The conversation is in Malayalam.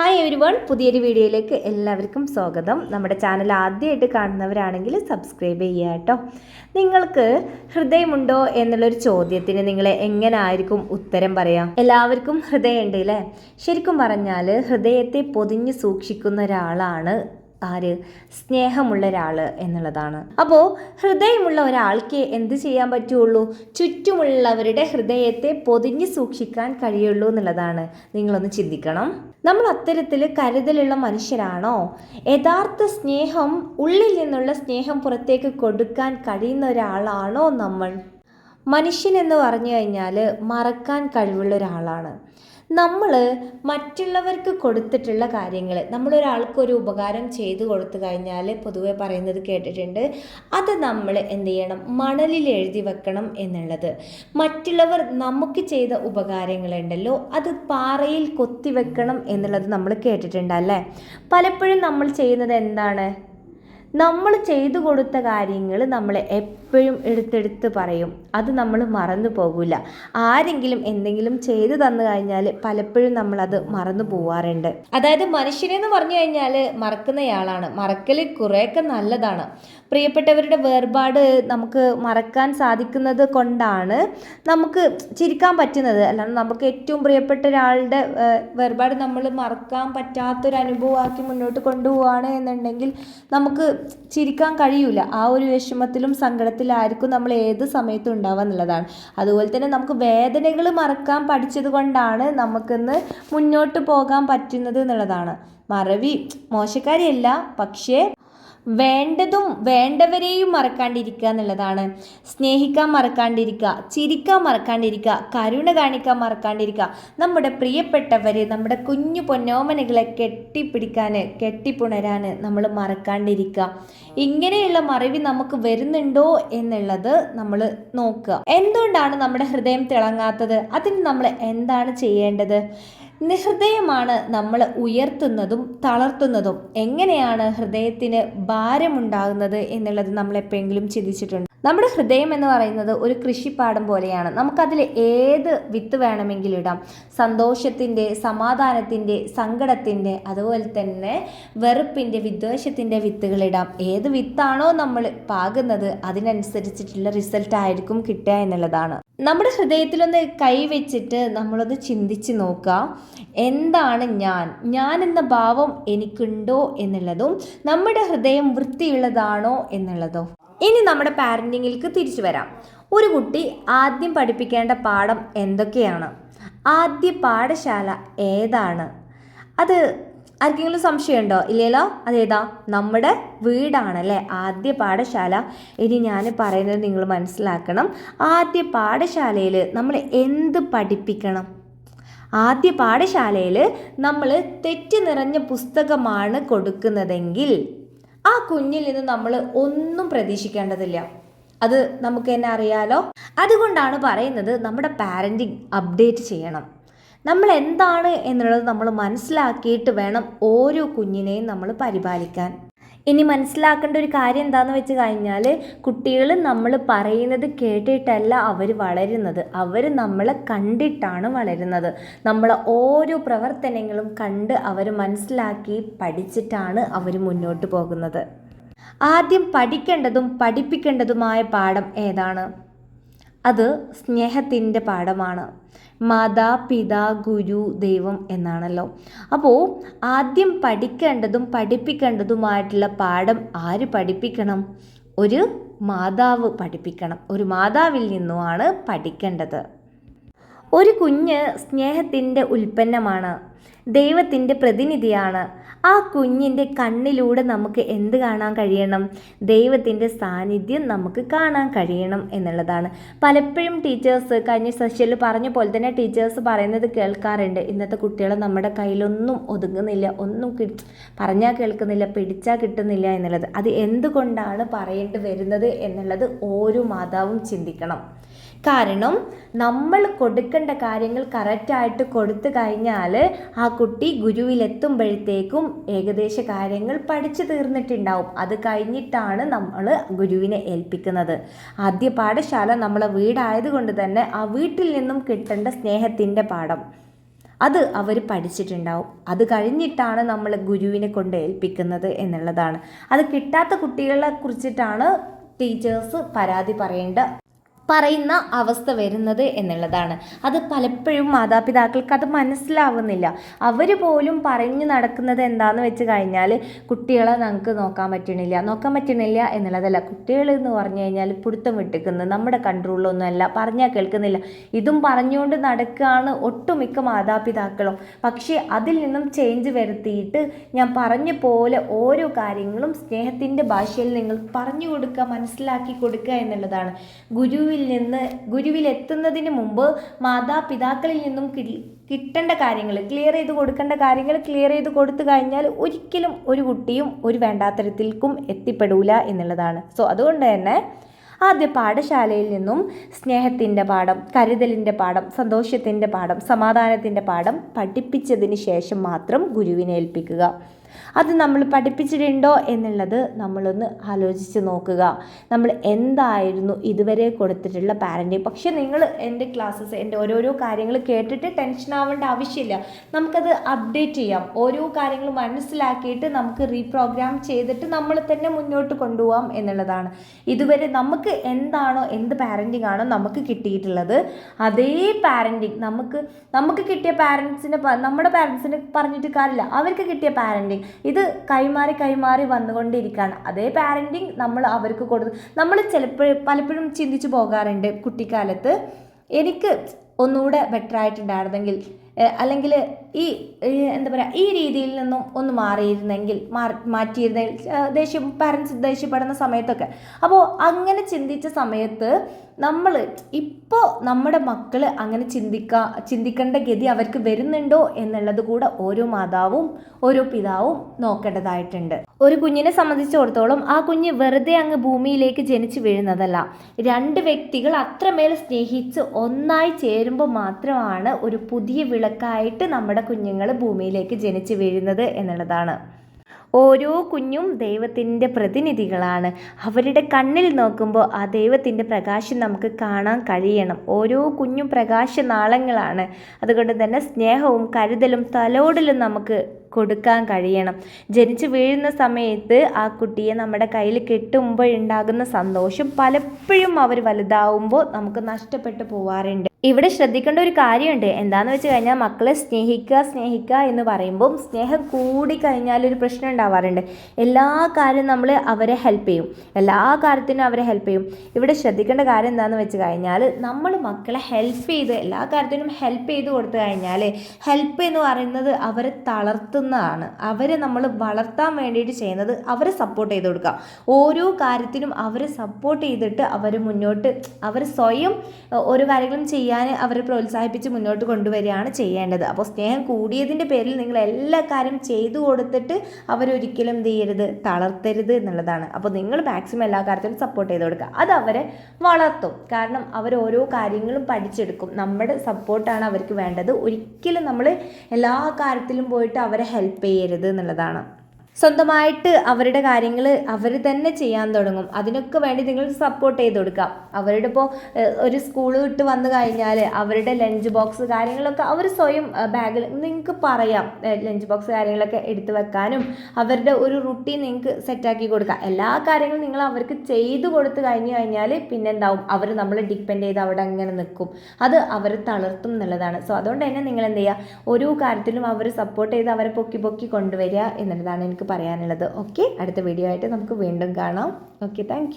ഹായ് എവരി വൺ പുതിയൊരു വീഡിയോയിലേക്ക് എല്ലാവർക്കും സ്വാഗതം. നമ്മുടെ ചാനൽ ആദ്യമായിട്ട് കാണുന്നവരാണെങ്കിൽ സബ്സ്ക്രൈബ് ചെയ്യുക കേട്ടോ. നിങ്ങൾക്ക് ഹൃദയമുണ്ടോ എന്നുള്ളൊരു ചോദ്യത്തിന് നിങ്ങൾ എങ്ങനെ ആയിരിക്കും ഉത്തരം പറയാം? എല്ലാവർക്കും ഹൃദയമുണ്ട് അല്ലേ ശരിക്കും പറഞ്ഞാൽ ഹൃദയത്തെ പൊതിഞ്ഞ് സൂക്ഷിക്കുന്ന ഒരാളാണ് ആര്? സ്നേഹമുള്ള ഒരാൾ എന്നുള്ളതാണ്. അപ്പോൾ ഹൃദയമുള്ള ഒരാൾക്ക് എന്ത് ചെയ്യാൻ പറ്റുള്ളൂ? ചുറ്റുമുള്ളവരുടെ ഹൃദയത്തെ പൊതിഞ്ഞ് സൂക്ഷിക്കാൻ കഴിയുള്ളൂ എന്നുള്ളതാണ്. നിങ്ങളൊന്ന് ചിന്തിക്കണം. നമ്മൾ അത്തരത്തിൽ കരുതലുള്ള മനുഷ്യരാണോ? യഥാർത്ഥ സ്നേഹം ഉള്ളിൽ നിന്നുള്ള സ്നേഹം പുറത്തേക്ക് കൊടുക്കാൻ കഴിയുന്ന ഒരാളാണോ നമ്മൾ? മനുഷ്യൻ എന്ന് പറഞ്ഞു കഴിഞ്ഞാൽ മറക്കാൻ കഴിവുള്ള ഒരാളാണ്. നമ്മൾ മറ്റുള്ളവർക്ക് കൊടുത്തിട്ടുള്ള കാര്യങ്ങൾ നമ്മളൊരാൾക്ക് ഒരു ഉപകാരം ചെയ്തു കൊടുത്തു കഴിഞ്ഞാൽ പൊതുവെ പറയുന്നത് കേട്ടിട്ടുണ്ട്. അത് നമ്മൾ എന്ത് ചെയ്യണം? മണലിൽ എഴുതി വെക്കണം എന്നുള്ളത്. മറ്റുള്ളവർ നമുക്ക് ചെയ്ത ഉപകാരങ്ങളുണ്ടല്ലോ അത് പാറയിൽ കൊത്തി വെക്കണം എന്നുള്ളത് നമ്മൾ കേട്ടിട്ടുണ്ടല്ലേ പലപ്പോഴും നമ്മൾ ചെയ്യുന്നത് എന്താണ്? നമ്മൾ ചെയ്തു കൊടുത്ത കാര്യങ്ങൾ നമ്മൾ എപ്പോഴും എടുത്തെടുത്ത് പറയും. അത് നമ്മൾ മറന്നു പോകില്ല ആരെങ്കിലും എന്തെങ്കിലും ചെയ്തു തന്നു കഴിഞ്ഞാൽ പലപ്പോഴും നമ്മളത് മറന്നു പോവാറുണ്ട്. അതായത് മനുഷ്യനെന്ന് പറഞ്ഞു കഴിഞ്ഞാൽ മറക്കുന്നയാളാണ്. മറക്കൽ കുറേയൊക്കെ നല്ലതാണ്. പ്രിയപ്പെട്ടവരുടെ വേർപാട് നമുക്ക് മറക്കാൻ സാധിക്കുന്നത് കൊണ്ടാണ് നമുക്ക് ചിരിക്കാൻ പറ്റുന്നത്. അല്ലാണ്ട് നമുക്ക് ഏറ്റവും പ്രിയപ്പെട്ട ഒരാളുടെ വേർപാട് നമ്മൾ മറക്കാൻ പറ്റാത്തൊരു അനുഭവമാക്കി മുന്നോട്ട് കൊണ്ടുപോവുകയാണ് എന്നുണ്ടെങ്കിൽ നമുക്ക് ചിരിക്കാൻ കഴിയൂല. ആ ഒരു വിഷമത്തിലും സങ്കടത്തിലായിരിക്കും നമ്മൾ ഏത് സമയത്തും ഉണ്ടാവുക എന്നുള്ളതാണ്. അതുപോലെ തന്നെ നമുക്ക് വേദനകൾ മറക്കാൻ പഠിച്ചത് കൊണ്ടാണ് നമുക്കിന്ന് മുന്നോട്ട് പോകാൻ പറ്റുന്നത് എന്നുള്ളതാണ്. മറവി മോശക്കാരിയല്ല പക്ഷേ വേണ്ടതും വേണ്ടവരെയും മറക്കാണ്ടിരിക്കുക എന്നുള്ളതാണ്. സ്നേഹിക്കാൻ മറക്കാണ്ടിരിക്കുക ചിരിക്കാൻ മറക്കാണ്ടിരിക്കുക കരുണ കാണിക്കാൻ മറക്കാണ്ടിരിക്കുക. നമ്മുടെ പ്രിയപ്പെട്ടവരെ നമ്മുടെ കുഞ്ഞു പൊന്നോമനകളെ കെട്ടിപ്പിടിക്കാൻ കെട്ടിപ്പുണരാൻ നമ്മൾ മറക്കാണ്ടിരിക്കുക. ഇങ്ങനെയുള്ള മറവി നമുക്ക് വരുന്നുണ്ടോ എന്നുള്ളത് നമ്മൾ നോക്കുക. എന്തുകൊണ്ടാണ് നമ്മുടെ ഹൃദയം തിളങ്ങാത്തത്? അതിന് നമ്മൾ എന്താണ് ചെയ്യേണ്ടത്? നിഹൃദയമാണ് നമ്മൾ ഉയർത്തുന്നതും തളർത്തുന്നതും. എങ്ങനെയാണ് ഹൃദയത്തിന് ഭാരമുണ്ടാകുന്നത് എന്നുള്ളത് നമ്മൾ എപ്പോഴെങ്കിലും ചിന്തിച്ചിട്ടുണ്ട്? നമ്മുടെ ഹൃദയം എന്ന് പറയുന്നത് ഒരു കൃഷിപ്പാടം പോലെയാണ്. നമുക്കതിൽ ഏത് വിത്ത് വേണമെങ്കിലും ഇടാം. സന്തോഷത്തിന്റെ സമാധാനത്തിന്റെ സങ്കടത്തിന്റെ അതുപോലെ തന്നെ വെറുപ്പിന്റെ വിദ്വേഷത്തിന്റെ വിത്തുകൾ ഇടാം. ഏത് വിത്താണോ നമ്മൾ പാകുന്നത് അതിനനുസരിച്ചിട്ടുള്ള റിസൾട്ട് ആയിരിക്കും കിട്ടുക എന്നുള്ളതാണ്. നമ്മുടെ ഹൃദയത്തിലൊന്ന് കൈവച്ചിട്ട് നമ്മളൊന്ന് ചിന്തിച്ച് നോക്കുക. എന്താണ് ഞാൻ? ഞാൻ എന്ന ഭാവം എനിക്കുണ്ടോ എന്നുള്ളതും നമ്മുടെ ഹൃദയം വൃത്തിയുള്ളതാണോ എന്നുള്ളതോ. ഇനി നമ്മുടെ പാരന്റിങ്ങിലേക്ക് തിരിച്ചു വരാം. ഒരു കുട്ടി ആദ്യം പഠിപ്പിക്കേണ്ട പാഠം എന്തൊക്കെയാണ്? ആദ്യ പാഠശാല ഏതാണ്? അത് ആർക്കെങ്കിലും സംശയമുണ്ടോ? ഇല്ലല്ലോ? അതേതാ? നമ്മുടെ വീടാണല്ലേ? ആദ്യ പാഠശാല. ഇനി ഞാൻ പറയുന്നത് നിങ്ങൾ മനസ്സിലാക്കണം. ആദ്യ പാഠശാലയിൽ നമ്മൾ എന്ത് പഠിപ്പിക്കണം? ആദ്യ പാഠശാലയിൽ നമ്മൾ തെറ്റ് നിറഞ്ഞ പുസ്തകമാണ് കൊടുക്കുന്നതെങ്കിൽ ആ കുഞ്ഞിൽ നിന്ന് നമ്മൾ ഒന്നും പ്രതീക്ഷിക്കേണ്ടതില്ല. അത് നമുക്ക് തന്നെ അറിയാലോ? അതുകൊണ്ടാണ് പറയുന്നത് നമ്മുടെ പാരന്റിങ് അപ്ഡേറ്റ് ചെയ്യണം. നമ്മൾ എന്താണ് എന്നുള്ളത് നമ്മൾ മനസ്സിലാക്കിയിട്ട് വേണം ഓരോ കുഞ്ഞിനെയും നമ്മൾ പരിപാലിക്കാൻ. ഇനി മനസ്സിലാക്കേണ്ട ഒരു കാര്യം എന്താണെന്ന് വെച്ച് കഴിഞ്ഞാൽ കുട്ടികൾ നമ്മൾ പറയുന്നത് കേട്ടിട്ടല്ല അവർ വളരുന്നത്. അവർ നമ്മളെ കണ്ടിട്ടാണ് വളരുന്നത്. നമ്മളെ ഓരോ പ്രവർത്തനങ്ങളും കണ്ട് അവർ മനസ്സിലാക്കി പഠിച്ചിട്ടാണ് അവർ മുന്നോട്ട് പോകുന്നത്. ആദ്യം പഠിക്കേണ്ടതും പഠിപ്പിക്കേണ്ടതുമായ പാഠം ഏതാണ്? അത് സ്നേഹത്തിന്റെ പാഠമാണ്. മാതാ പിതാ ഗുരു ദൈവം എന്നാണല്ലോ. അപ്പോൾ ആദ്യം പഠിക്കേണ്ടതും പഠിപ്പിക്കേണ്ടതുമായിട്ടുള്ള പാഠം ആര് പഠിപ്പിക്കണം? ഒരു മാതാവ് പഠിപ്പിക്കണം. ഒരു മാതാവിൽ നിന്നുമാണ് പഠിക്കേണ്ടത്. ഒരു കുഞ്ഞ് സ്നേഹത്തിന്റെ ഉൽപ്പന്നമാണ് ദൈവത്തിന്റെ പ്രതിനിധിയാണ് ആ കുഞ്ഞിന്റെ കണ്ണിലൂടെ നമുക്ക് എന്ത് കാണാൻ കഴിയണം? ദൈവത്തിന്റെ സാന്നിധ്യം നമുക്ക് കാണാൻ കഴിയണം എന്നുള്ളതാണ്. പലപ്പോഴും ടീച്ചേഴ്സ് കഴിഞ്ഞ സെഷനിൽ പറഞ്ഞ പോലെ തന്നെ ടീച്ചേഴ്സ് പറയുന്നത് കേൾക്കാറുണ്ട്. ഇന്നത്തെ കുട്ടികൾ നമ്മുടെ കയ്യിലൊന്നും ഒതുങ്ങുന്നില്ല. ഒന്നും കി പറഞ്ഞാൽ കേൾക്കുന്നില്ല പിടിച്ചാൽ കിട്ടുന്നില്ല എന്നുള്ളത്. അത് എന്തുകൊണ്ടാണ് പറയേണ്ടി വരുന്നത് എന്നുള്ളത് ഓരോ മാതാവും ചിന്തിക്കണം. കാരണം നമ്മൾ കൊടുക്കേണ്ട കാര്യങ്ങൾ കറക്റ്റായിട്ട് കൊടുത്തു കഴിഞ്ഞാൽ ആ കുട്ടി ഗുരുവിലെത്തുമ്പോഴത്തേക്കും ഏകദേശ കാര്യങ്ങൾ പഠിച്ചു തീർന്നിട്ടുണ്ടാവും. അത് കഴിഞ്ഞിട്ടാണ് നമ്മൾ ഗുരുവിനെ ഏൽപ്പിക്കുന്നത്. ആദ്യ പാഠശാല നമ്മളെ വീടായതുകൊണ്ട് തന്നെ ആ വീട്ടിൽ നിന്നും കിട്ടേണ്ട സ്നേഹത്തിന്റെ പാഠം അത് അവർ പഠിച്ചിട്ടുണ്ടാവും. അത് കഴിഞ്ഞിട്ടാണ് നമ്മൾ ഗുരുവിനെ കൊണ്ട് ഏൽപ്പിക്കുന്നത് എന്നുള്ളതാണ്. അത് കിട്ടാത്ത കുട്ടികളെ കുറിച്ചിട്ടാണ് ടീച്ചേഴ്സ് പരാതി പറയേണ്ട പറയുന്ന അവസ്ഥ വരുന്നത് എന്നുള്ളതാണ്. അത് പലപ്പോഴും മാതാപിതാക്കൾക്ക് അത് മനസ്സിലാവുന്നില്ല. അവർ പോലും പറഞ്ഞു നടക്കുന്നത് എന്താണെന്ന് വെച്ച് കഴിഞ്ഞാൽ കുട്ടികളെ നമുക്ക് നോക്കാൻ പറ്റണില്ല. നോക്കാൻ പറ്റണില്ല എന്നുള്ളതല്ല. കുട്ടികൾ എന്ന് പറഞ്ഞു കഴിഞ്ഞാൽ പിടുത്തം വിട്ടിക്കുന്നത് നമ്മുടെ കൺട്രോളിലൊന്നുമല്ല. പറഞ്ഞാൽ കേൾക്കുന്നില്ല. ഇതും പറഞ്ഞുകൊണ്ട് നടക്കുകയാണ് ഒട്ടുമിക്ക മാതാപിതാക്കളും. പക്ഷേ അതിൽ നിന്നും ചേഞ്ച് വരുത്തിയിട്ട് ഞാൻ പറഞ്ഞ പോലെ ഓരോ കാര്യങ്ങളും സ്നേഹത്തിന്റെ ഭാഷയിൽ നിങ്ങൾ പറഞ്ഞു കൊടുക്കുക മനസ്സിലാക്കി കൊടുക്കുക എന്നുള്ളതാണ്. ഗുരുവിൽ നിന്ന് ഗുരുവിലെത്തുന്നതിന് മുമ്പ് മാതാപിതാക്കളിൽ നിന്നും കിട്ടേണ്ട കാര്യങ്ങൾ ക്ലിയർ ചെയ്ത് കൊടുക്കേണ്ട കാര്യങ്ങൾ ക്ലിയർ ചെയ്ത് കൊടുത്തു കഴിഞ്ഞാൽ ഒരിക്കലും ഒരു കുട്ടിയും ഒരു വേണ്ടാത്തരത്തിൽക്കും എത്തിപ്പെടൂല എന്നുള്ളതാണ്. സോ അതുകൊണ്ട് തന്നെ ആദ്യ പാഠശാലയിൽ നിന്നും സ്നേഹത്തിന്റെ പാഠം കരുതലിന്റെ പാഠം സന്തോഷത്തിന്റെ പാഠം സമാധാനത്തിന്റെ പാഠം പഠിപ്പിച്ചതിന് ശേഷം മാത്രം ഗുരുവിനെ ഏൽപ്പിക്കുക. അത് നമ്മൾ പഠിപ്പിച്ചിട്ടുണ്ടോ എന്നുള്ളത് നമ്മളൊന്ന് ആലോചിച്ച് നോക്കുക. നമ്മൾ എന്തായിരുന്നു ഇതുവരെ കൊടുത്തിട്ടുള്ള പാരന്റിങ് പക്ഷേ നിങ്ങൾ എന്റെ ക്ലാസ്സസ് എന്റെ ഓരോരോ കാര്യങ്ങൾ കേട്ടിട്ട് ടെൻഷൻ ആവേണ്ട ആവശ്യമില്ല. നമുക്കത് അപ്ഡേറ്റ് ചെയ്യാം. ഓരോ കാര്യങ്ങൾ മനസ്സിലാക്കിയിട്ട് നമുക്ക് റീപ്രോഗ്രാം ചെയ്തിട്ട് നമ്മൾ തന്നെ മുന്നോട്ട് കൊണ്ടുപോകാം എന്നുള്ളതാണ്. ഇതുവരെ നമുക്ക് എന്താണോ എന്ത് പാരന്റിങ് ആണോ നമുക്ക് കിട്ടിയിട്ടുള്ളത് അതേ പാരന്റിങ് നമുക്ക് നമുക്ക് കിട്ടിയ പാരൻസിനെ നമ്മുടെ പാരൻസിന് പറഞ്ഞിട്ട് കാര്യമില്ല. അവർക്ക് കിട്ടിയ പാരന്റിങ് ഇത് കൈമാറി കൈമാറി വന്നുകൊണ്ടിരിക്കുകയാണ്. അതേ പാരന്റിങ് നമ്മൾ അവർക്ക് കൊടുത്ത് നമ്മൾ ചിലപ്പോൾ പലപ്പോഴും ചിന്തിച്ചു പോകാറുണ്ട് കുട്ടിക്കാലത്ത്. എനിക്ക് ഒന്നുകൂടെ ബെറ്റർ ആയിട്ടുണ്ടായിരുന്നെങ്കിൽ അല്ലെങ്കിൽ ഈ എന്താ പറയുക ഈ രീതിയിൽ നിന്നും ഒന്ന് മാറിയിരുന്നെങ്കിൽ മാറി മാറ്റിയിരുന്നെങ്കിൽ ദേഷ്യം പാരൻസ് ദേഷ്യപ്പെടുന്ന സമയത്തൊക്കെ. അപ്പോൾ അങ്ങനെ ചിന്തിച്ച സമയത്ത് നമ്മൾ ഇപ്പോൾ നമ്മുടെ മക്കൾ അങ്ങനെ ചിന്തിക്ക ചിന്തിക്കേണ്ട ഗതി അവർക്ക് വരുന്നുണ്ടോ എന്നുള്ളത് കൂടെ ഓരോ മാതാവും ഓരോ പിതാവും നോക്കേണ്ടതായിട്ടുണ്ട്. ഒരു കുഞ്ഞിനെ സംബന്ധിച്ചിടത്തോളം ആ കുഞ്ഞ് വെറുതെ അങ്ങ് ഭൂമിയിലേക്ക് ജനിച്ചു വീഴുന്നതല്ല. രണ്ട് വ്യക്തികൾ അത്രമേൽ സ്നേഹിച്ച് ഒന്നായി ചേരുമ്പോൾ മാത്രമാണ് ഒരു പുതിയ വിളക്കായിട്ട് നമ്മുടെ കുഞ്ഞുങ്ങൾ ഭൂമിയിലേക്ക് ജനിച്ചു വീഴുന്നത് എന്നുള്ളതാണ്. ഓരോ കുഞ്ഞും ദൈവത്തിന്റെ പ്രതിനിധികളാണ്. അവരുടെ കണ്ണിൽ നോക്കുമ്പോൾ ആ ദൈവത്തിന്റെ പ്രകാശം നമുക്ക് കാണാൻ കഴിയണം. ഓരോ കുഞ്ഞും പ്രകാശനാളങ്ങളാണ്. അതുകൊണ്ട് തന്നെ സ്നേഹവും കരുതലും തലോടലും നമുക്ക് കൊടുക്കാൻ കഴിയണം. ജനിച്ച് വീഴുന്ന സമയത്ത് ആ കുട്ടിയെ നമ്മുടെ കയ്യിൽ കെട്ടുമ്പോൾ ഉണ്ടാകുന്ന സന്തോഷം പലപ്പോഴും അവർ വലുതാവുമ്പോൾ നമുക്ക് നഷ്ടപ്പെട്ടു പോവാറുണ്ട്. ഇവിടെ ശ്രദ്ധിക്കേണ്ട ഒരു കാര്യമുണ്ട്. എന്താണെന്ന് വെച്ച് കഴിഞ്ഞാൽ മക്കളെ സ്നേഹിക്കുക സ്നേഹിക്കുക എന്ന് പറയുമ്പം സ്നേഹം കൂടി കഴിഞ്ഞാൽ ഒരു പ്രശ്നം ഉണ്ടാവാറുണ്ട്. എല്ലാ കാര്യം നമ്മൾ അവരെ ഹെൽപ്പ് ചെയ്യും. എല്ലാ കാര്യത്തിനും അവരെ ഹെൽപ്പ് ചെയ്യും. ഇവിടെ ശ്രദ്ധിക്കേണ്ട കാര്യം എന്താണെന്ന് വെച്ച് കഴിഞ്ഞാൽ നമ്മൾ മക്കളെ ഹെൽപ്പ് ചെയ്ത് എല്ലാ കാര്യത്തിനും ഹെൽപ്പ് ചെയ്ത് കൊടുത്തു കഴിഞ്ഞാൽ ഹെൽപ്പ് എന്ന് പറയുന്നത് അവരെ തളർത്തുന്നതാണ് അവരെ നമ്മൾ വളർത്താൻ വേണ്ടിയിട്ട് ചെയ്യുന്നത് അവരെ സപ്പോർട്ട് ചെയ്ത് കൊടുക്കുക. ഓരോ കാര്യത്തിനും അവരെ സപ്പോർട്ട് ചെയ്തിട്ട് അവർ മുന്നോട്ട് അവർ സ്വയം ഓരോ കാര്യങ്ങളും ചെയ്യാൻ അവരെ പ്രോത്സാഹിപ്പിച്ച് മുന്നോട്ട് കൊണ്ടുവരികയാണ് ചെയ്യേണ്ടത്. അപ്പോൾ സ്നേഹം കൂടിയതിന്റെ പേരിൽ നിങ്ങൾ എല്ലാ കാര്യം ചെയ്തു കൊടുത്തിട്ട് അവരൊരിക്കലും എന്ത് ചെയ്യരുത്? തളർത്തരുത് എന്നുള്ളതാണ്. അപ്പോൾ നിങ്ങൾ മാക്സിമം എല്ലാ കാര്യത്തിലും സപ്പോർട്ട് ചെയ്ത് കൊടുക്കുക. അത് അവരെ വളർത്തും. കാരണം അവർ ഓരോ കാര്യങ്ങളും പഠിച്ചെടുക്കും. നമ്മുടെ സപ്പോർട്ടാണ് അവർക്ക് വേണ്ടത്. ഒരിക്കലും നമ്മൾ എല്ലാ കാര്യത്തിലും പോയിട്ട് അവരെ ഹെൽപ്പ് ചെയ്യരുത് എന്നുള്ളതാണ്. സ്വന്തമായിട്ട് അവരുടെ കാര്യങ്ങൾ അവർ തന്നെ ചെയ്യാൻ തുടങ്ങും. അതിനൊക്കെ വേണ്ടി നിങ്ങൾ സപ്പോർട്ട് ചെയ്ത് കൊടുക്കാം അവരുടെ ഇപ്പോൾ ഒരു സ്കൂൾ വിട്ട് വന്നു കഴിഞ്ഞാൽ അവരുടെ ലഞ്ച് ബോക്സ് കാര്യങ്ങളൊക്കെ അവർ സ്വയം ബാഗിൽ നിങ്ങൾക്ക് പറയാം. ലഞ്ച് ബോക്സ് കാര്യങ്ങളൊക്കെ എടുത്തു വെക്കാനും അവരുടെ ഒരു റുട്ടീൻ നിങ്ങൾക്ക് സെറ്റാക്കി കൊടുക്കാം എല്ലാ കാര്യങ്ങളും നിങ്ങൾ അവർക്ക് ചെയ്തു കൊടുത്തു കഴിഞ്ഞു കഴിഞ്ഞാൽ പിന്നെന്താവും? അവർ നമ്മൾ ഡിപ്പെൻഡ് ചെയ്ത് അവിടെ അങ്ങനെ നിൽക്കും. അത് അവർ തളർത്തും എന്നുള്ളതാണ്. സോ അതുകൊണ്ട് തന്നെ നിങ്ങൾ എന്ത് ചെയ്യുക? ഓരോ കാര്യത്തിലും അവർ സപ്പോർട്ട് ചെയ്ത് അവരെ പൊക്കി പൊക്കി കൊണ്ടുവരിക എന്നുള്ളതാണ് എനിക്ക് പറയാനുള്ളത്. ഓക്കെ അടുത്ത വീഡിയോ ആയിട്ട് നമുക്ക് വീണ്ടും കാണാം. Okay thank